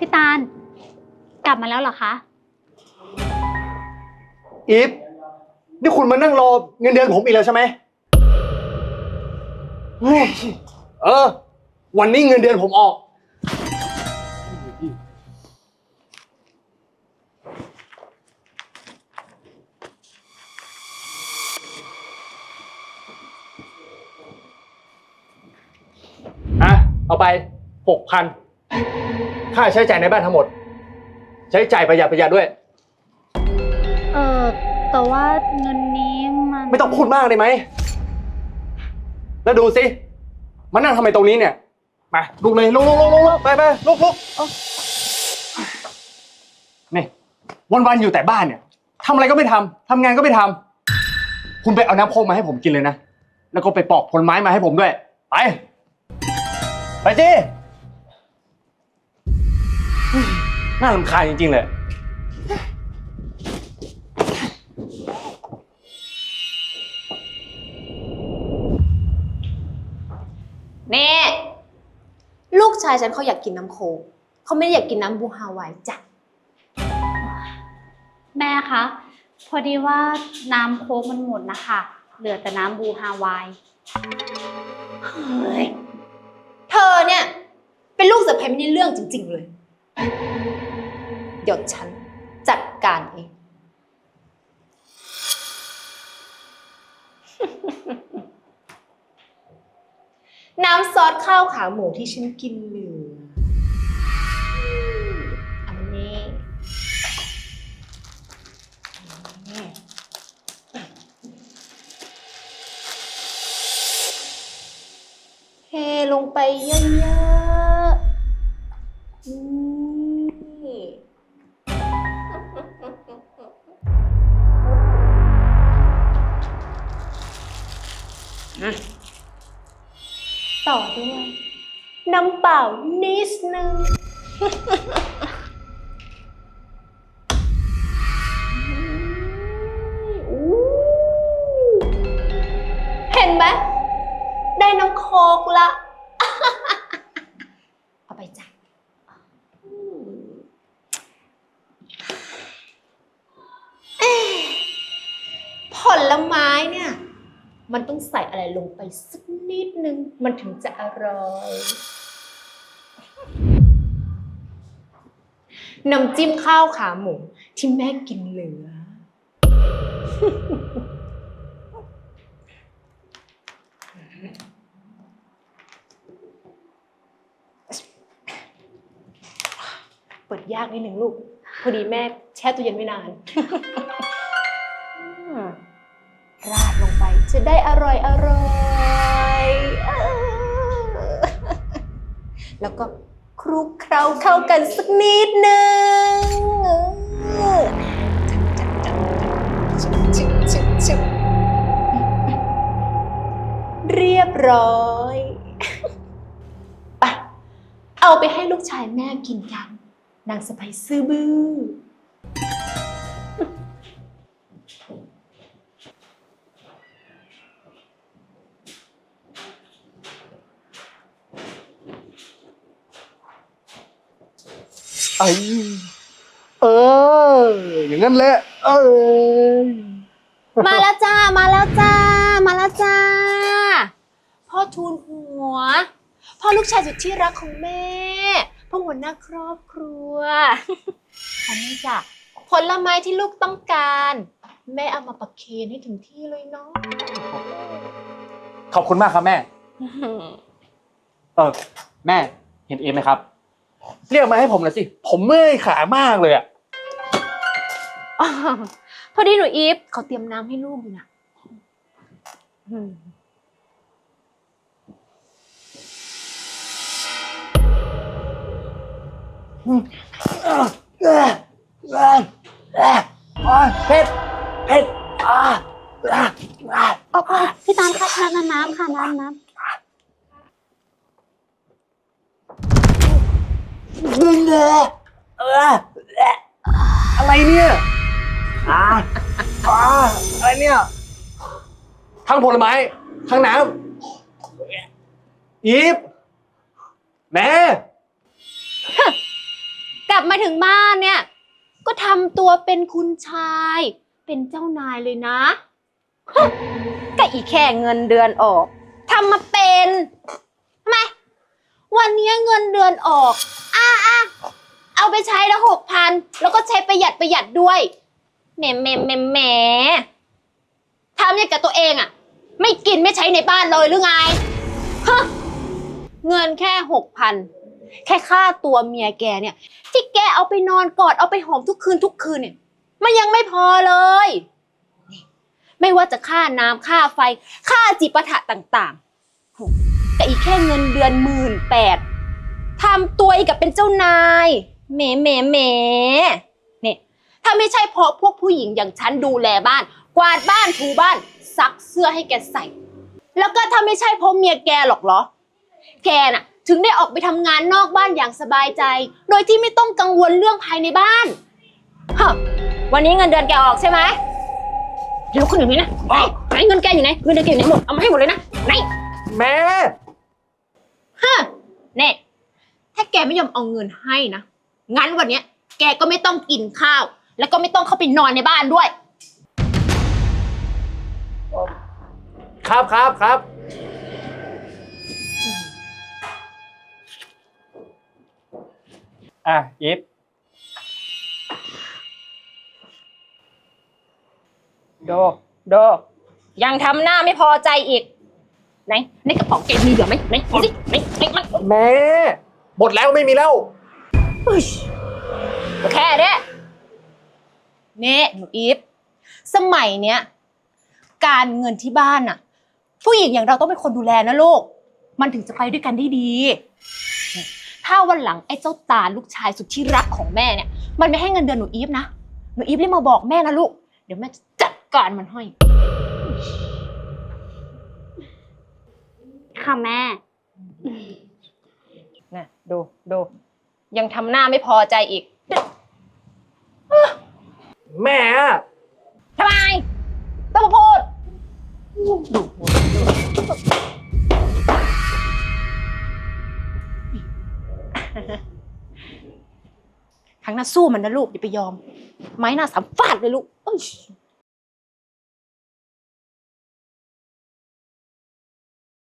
พี่ตาล กลับมาแล้วเหรอคะ อีฟนี่คุณมานั่งรอเงินเดือนผมอีกแล้วใช่ไหมเฮ้ยเออ วันนี้เงินเดือนผมออก อะ เอาไปหกพัน ค่าใช้จ่ายในบ้านทั้งหมด ใช้จ่ายประหยัดประหยัดด้วย เออแต่ว่าเงินนี้มันไม่ต้องพูดมากเลยไหม แล้วดูสิมานั่งทำไมตรงนี้เนี่ย มาลุกเลยลุกลุกลุกลุกลุกไปไปลุกลุกเอานี่วันวันๆอยู่แต่บ้านเนี่ยทำอะไรก็ไม่ทำทำงานก็ไม่ทำคุณไปเอาน้ำโคกมาให้ผมกินเลยนะ แล้วก็ไปปอกผลไม้มาให้ผมด้วย ไป ไปสิ น่ารำคาญจริงๆเลยเน่ลูกชายฉันเขาอยากกินน้ำโค้กเขาไม่ได้อยากกินน้ำบูฮาวายจ้ะ แม่คะ พอดีว่าน้ำโค้กมันหมดนะคะ เหลือแต่น้ำบูฮาวาย เฮ้ย เธอเนี่ย เป็นลูกสะใภ้ไม่ได้เรื่องจริง ๆ เลย เดี๋ยวฉันจัดการเอง น้ำซอสข้าวขาหมูที่ฉันกินเหลือ อันนี้นี่เทลงไปเยอะๆ ต่อด้วย น้ำเปล่านิดนึง เห็นไหม ได้น้ำโคกละ เอาไปจ้ะผลไม้เนี่ย มันต้องใส่อะไรลงไปสักนิดนึง มันถึงจะอร่อยน้ำจิ้มข้าวขาหมูที่แม่กินเหลือ เปิดยากนิดหนึ่งลูก พอดีแม่แช่ตู้เย็นไว้นาน จะได้อร่อยอร่อยแล้วก็คลุกเคล้าเข้ากันสักนิดหนึ่งเรียบร้อยไปเอาไปให้ลูกชายแม่กินกัน นางสะใภ้ซื่อบื้อ ไอเออ อย่างนั้นแหละ เออมาแล้วจ้า มาแล้วจ้า มาแล้วจ้า พ่อทูลหัว พ่อลูกชายสุดที่รักของแม่ พ่อหัวหน้าครอบครัว อันนี้จ้ะผลไม้ที่ลูกต้องการ แม่เอามาประเคนให้ถึงที่เลยเนาะขอบคุณมากครับแม่ เออ แม่เห็นเอมไหมครับ เรียกมาให้ผมหน่อยสิ ผมเมื่อยขามากเลยอะ อ้าวพอดีหนูอีฟเขาเตรียมน้ำให้ลูกอยู่นะอืมเผ็ด เผ็ด อ่าอ่าอ่าโอ้ยพี่ตาลคะน้ำน้ำค่ะน้ำน้ำ ดึงเลย เอออะไรเนี่ยอ่าอ่าอะไรเนี่ย ทั้งผลไม้ ทั้งน้ำอีฟแม่บมาถึงบ้านเนี่ย ก็ทำตัวเป็นคุณชาย เป็นเจ้านายเลยนะฮะก็อีแค่เงินเดือนออกทำมาเป็นทำไมวันนี้เงินเดือนออก ใช้ละหกพันแล้วก็ใช้ประหยัดประหยัดด้วยแหมแหมแหมแหมทำอย่างกับตัวเองอะไม่กินไม่ใช้ในบ้านเลยหรือไงฮะเงินแค่หกพันแค่ค่าตัวเมียแกเนี่ย ที่แกเอาไปนอนกอดเอาไปหอมทุกคืนทุกคืนเนี่ย มันยังไม่พอเลยนี่ไม่ว่าจะค่าน้ำค่าไฟ ค่าจิปาถะต่างๆโหแต่อีกแค่เงินเดือนหมื่นแปดทำตัวอีกกับเป็นเจ้านาย แหมแหมแหมเนี่ยถ้าไม่ใช่เพราะพวกผู้หญิงอย่างฉันดูแลบ้าน กวาดบ้านถูบ้าน ซักเสื้อให้แกใส่ แล้วก็ถ้าไม่ใช่เพราะเมียแกหรอกเหรอ แกน่ะ ถึงได้ออกไปทำงานนอกบ้านอย่างสบายใจ โดยที่ไม่ต้องกังวลเรื่องภายในบ้านฮะวันนี้เงินเดือนแกออกใช่ไหมเดี๋ยวคนอยู่นี่นะไหนไหนเงินแกอยู่ไหนเงินเดือนแกอยู่ไหนหมดเอามาให้หมดเลยนะไหนแม่ฮะเน่ถ้าแกไม่ยอมเอาเงินให้นะ งั้นวันเนี้ยแกก็ไม่ต้องกินข้าว แล้วก็ไม่ต้องเข้าไปนอนในบ้านด้วย ครับครับครับ อะอีฟโดโดยังทำหน้าไม่พอใจอีก ไหนในกระเป๋าแกมีเหลือไหมไหนดูสิไหนไหนมัน แม่ หมดแล้วไม่มีแล้ว อุ๊ยก็แค่เนี้ยเน่หนูอีฟสมัยเนี้ย การเงินที่บ้านน่ะ ผู้หญิงอย่างเราต้องเป็นคนดูแลนะลูก มันถึงจะไปด้วยกันได้ดี ถ้าวันหลังไอ้เจ้าตาลูกชายสุดที่รักของแม่เนี่ย มันไม่ให้เงินเดือนหนูอีฟนะ หนูอีฟรีบมาบอกแม่นะลูก เดี๋ยวแม่จะจัดการมันให้ ค่ะแม่นะดูดู ยังทำหน้าไม่พอใจอีกแม่ทำไม ต้องมาพูด ครั้งหน้าสู้มันนะลูกอย่าไปยอม ไม้หน้าสามฟาดเลยลูกเอ้ย